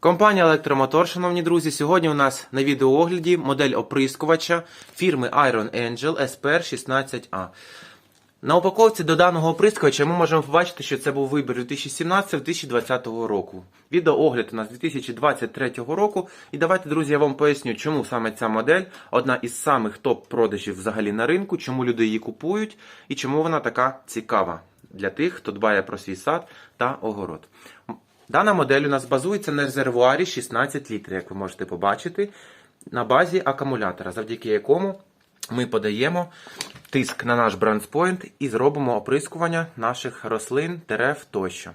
Компанія Електромотор, шановні друзі, сьогодні у нас на відеоогляді модель оприскувача фірми Iron Angel SPR 16A. На упаковці до даного оприскувача ми можемо побачити, що це був вибір 2017-2020 року. Відеоогляд у нас 2023 року. І давайте, друзі, я вам поясню, чому саме ця модель одна із самих топ-продажів взагалі на ринку, чому люди її купують і чому вона така цікава для тих, хто дбає про свій сад та огород. Дана модель у нас базується на резервуарі 16 літрів, як ви можете побачити, на базі акумулятора, завдяки якому ми подаємо тиск на наш бранспойнт і зробимо оприскування наших рослин, дерев тощо.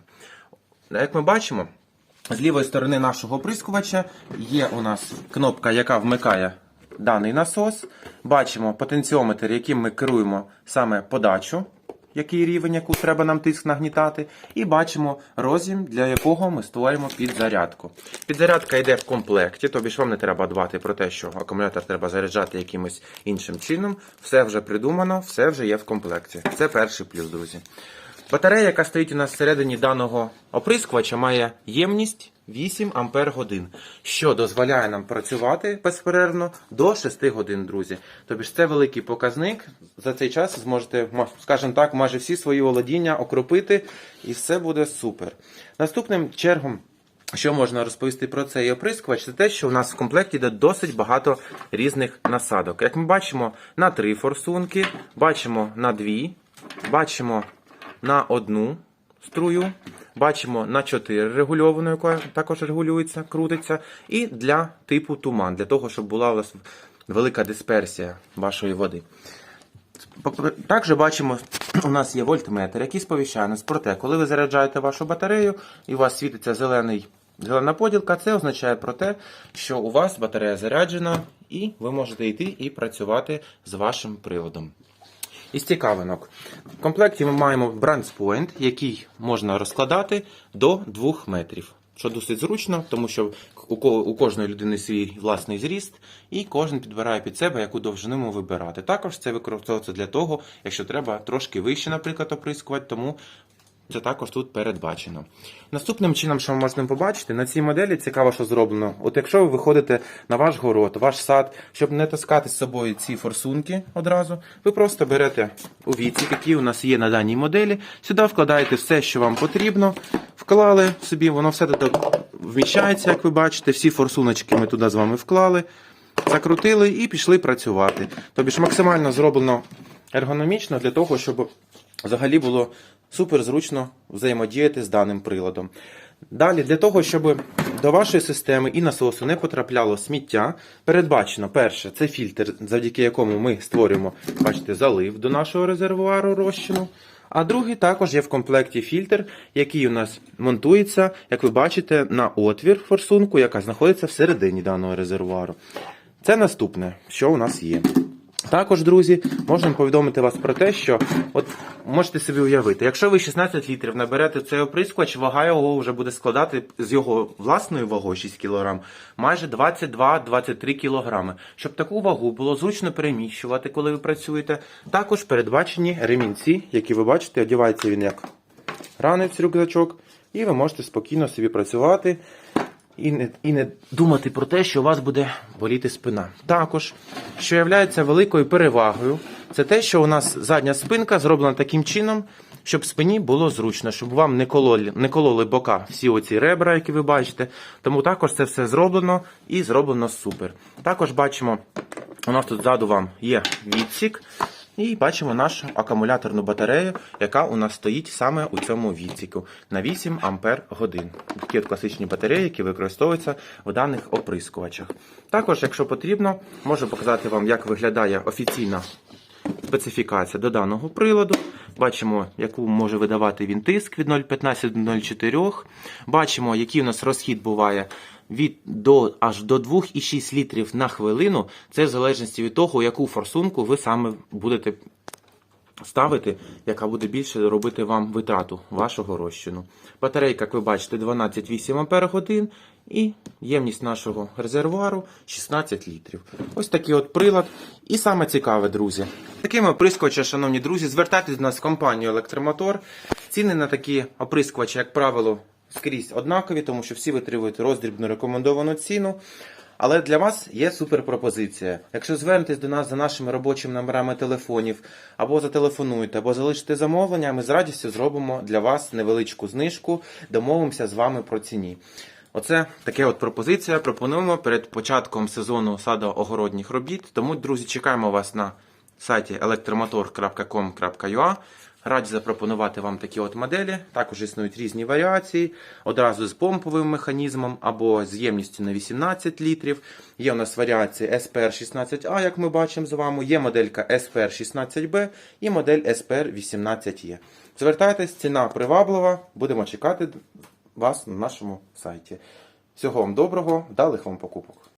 Як ми бачимо, з лівої сторони нашого оприскувача є у нас кнопка, яка вмикає даний насос. Бачимо потенціометр, яким ми керуємо саме подачу який рівень, яку треба нам тиск нагнітати, і бачимо розім, для якого ми створюємо підзарядку. Підзарядка йде в комплекті, тобі ж вам не треба дбати про те, що акумулятор треба заряджати якимось іншим чином. Все вже придумано, все вже є в комплекті. Це перший плюс, друзі. Батарея, яка стоїть у нас всередині даного оприскувача, має ємність 8 Ампер годин, що дозволяє нам працювати безперервно до 6 годин, друзі. Тобто ж це великий показник. За цей час зможете, скажімо так, майже всі свої володіння окропити, і все буде супер. Наступним чергом. Що можна розповісти про цей оприскувач, це те, що у нас в комплекті йде досить багато різних насадок. Як ми бачимо, на три форсунки, бачимо на дві, бачимо на одну струю, бачимо на 4 регульовану, яка також регулюється, крутиться, і для типу туман, для того, щоб була у вас велика дисперсія вашої води. Також бачимо, у нас є вольтметр, який сповіщає нас про те, коли ви заряджаєте вашу батарею і у вас світиться зелений, зелена поділка, це означає про те, що у вас батарея заряджена і ви можете йти і працювати з вашим приладом. Із цікавинок. В комплекті ми маємо бранспойнт, який можна розкладати до 2 метрів. Що досить зручно, тому що у кожної людини свій власний зріст, і кожен підбирає під себе, яку довжину йому вибирати. Також це використовується для того, якщо треба трошки вище, наприклад, оприскувати, тому це також тут передбачено. Наступним чином, що ми можемо побачити, на цій моделі цікаво, що зроблено. От якщо ви виходите на ваш город, ваш сад, щоб не таскати з собою ці форсунки одразу, ви просто берете у віці, які у нас є на даній моделі, сюди вкладаєте все, що вам потрібно, вклали собі, воно все тут вміщається, як ви бачите, всі форсуночки ми туди з вами вклали, закрутили і пішли працювати. Тобі ж максимально зроблено ергономічно для того, щоб взагалі було супер зручно взаємодіяти з даним приладом. Далі, для того, щоб до вашої системи і насосу не потрапляло сміття, передбачено перше, це фільтр, завдяки якому ми створюємо, бачите, залив до нашого резервуару розчину. А другий також є в комплекті фільтр, який у нас монтується, як ви бачите, на отвір форсунку, яка знаходиться всередині даного резервуару. Це наступне, що у нас є. Також, друзі, можемо повідомити вас про те, що от можете собі уявити, якщо ви 16 літрів наберете цей оприскувач, вага його вже буде складати з його власною вагою 6 кг, майже 22-23 кг. Щоб таку вагу було зручно переміщувати, коли ви працюєте. Також передбачені ремінці, які ви бачите, одягається він як ранець рюкзачок, і ви можете спокійно собі працювати. І не, і не думати про те, що у вас буде боліти спина. Також, що є великою перевагою, це те, що у нас задня спинка зроблена таким чином, щоб спині було зручно, щоб вам не кололи, не кололи бока всі оці ребра, які ви бачите. Тому також це все зроблено і зроблено супер. Також бачимо, у нас тут ззаду вам є відсік. І бачимо нашу акумуляторну батарею, яка у нас стоїть саме у цьому відсіку на 8 Ампер годин. Такі от класичні батареї, які використовуються в даних оприскувачах. Також, якщо потрібно, можу показати вам, як виглядає офіційна специфікація до даного приладу. Бачимо, яку може видавати він тиск від 0,15 до 0,4. Бачимо, який у нас розхід буває від до аж до 2,6 літрів на хвилину. Це в залежності від того, яку форсунку ви саме будете ставити, яка буде більше робити вам витрату вашого розчину. Батарейка, як ви бачите, 12,8 Ампер годин і ємність нашого резервуару 16 літрів. Ось такий от прилад. І саме цікаве, друзі. Такими оприскувачами, шановні друзі, звертайтесь до нас в компанію Електромотор. Ціни на такі оприскувачі, як правило, скрізь однакові, тому що всі витримують роздрібну рекомендовану ціну. Але для вас є суперпропозиція. Якщо звернетесь до нас за нашими робочими номерами телефонів, або зателефонуєте, або залишите замовлення, ми з радістю зробимо для вас невеличку знижку, домовимося з вами про ціні. Оце таке от пропозиція. Пропонуємо перед початком сезону садоогородніх робіт. Тому, друзі, чекаємо вас на сайті elektromotor.com.ua. Раді запропонувати вам такі от моделі. Також існують різні варіації. Одразу з помповим механізмом або з ємністю на 18 літрів. Є у нас варіації SPR 16A, як ми бачимо з вами. Є моделька SPR 16B і модель SPR 18E. Звертайтесь, ціна приваблива. Будемо чекати вас на нашому сайті. Всього вам доброго, вдалих вам покупок.